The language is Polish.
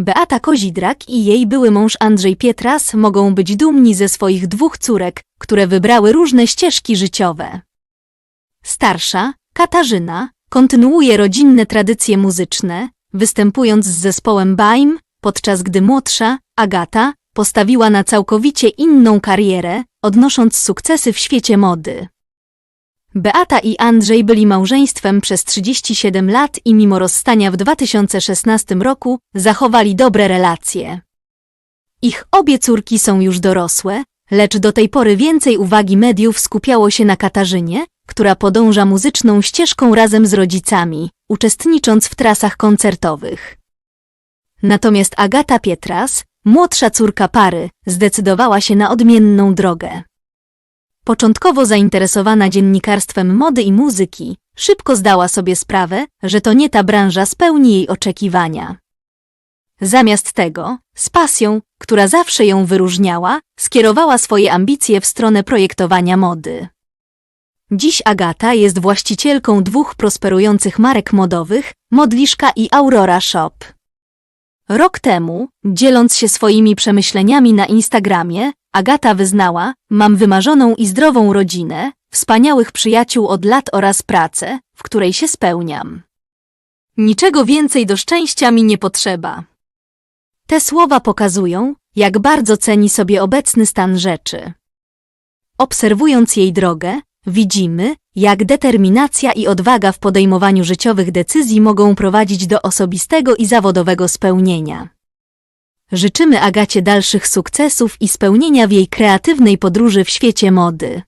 Beata Kozidrak i jej były mąż Andrzej Pietras mogą być dumni ze swoich dwóch córek, które wybrały różne ścieżki życiowe. Starsza, Katarzyna, kontynuuje rodzinne tradycje muzyczne, występując z zespołem Baim, podczas gdy młodsza, Agata, postawiła na całkowicie inną karierę, odnosząc sukcesy w świecie mody. Beata i Andrzej byli małżeństwem przez 37 lat i mimo rozstania w 2016 roku zachowali dobre relacje. Ich obie córki są już dorosłe, lecz do tej pory więcej uwagi mediów skupiało się na Katarzynie, która podąża muzyczną ścieżką razem z rodzicami, uczestnicząc w trasach koncertowych. Natomiast Agata Pietras, młodsza córka pary, zdecydowała się na odmienną drogę. Początkowo zainteresowana dziennikarstwem mody i muzyki, szybko zdała sobie sprawę, że to nie ta branża spełni jej oczekiwania. Zamiast tego, z pasją, która zawsze ją wyróżniała, skierowała swoje ambicje w stronę projektowania mody. Dziś Agata jest właścicielką dwóch prosperujących marek modowych, Modliszka i Aurora Shop. Rok temu, dzieląc się swoimi przemyśleniami na Instagramie, Agata wyznała: Mam wymarzoną i zdrową rodzinę, wspaniałych przyjaciół od lat oraz pracę, w której się spełniam. Niczego więcej do szczęścia mi nie potrzeba. Te słowa pokazują, jak bardzo ceni sobie obecny stan rzeczy. Obserwując jej drogę, widzimy, jak determinacja i odwaga w podejmowaniu życiowych decyzji mogą prowadzić do osobistego i zawodowego spełnienia. Życzymy Agacie dalszych sukcesów i spełnienia w jej kreatywnej podróży w świecie mody.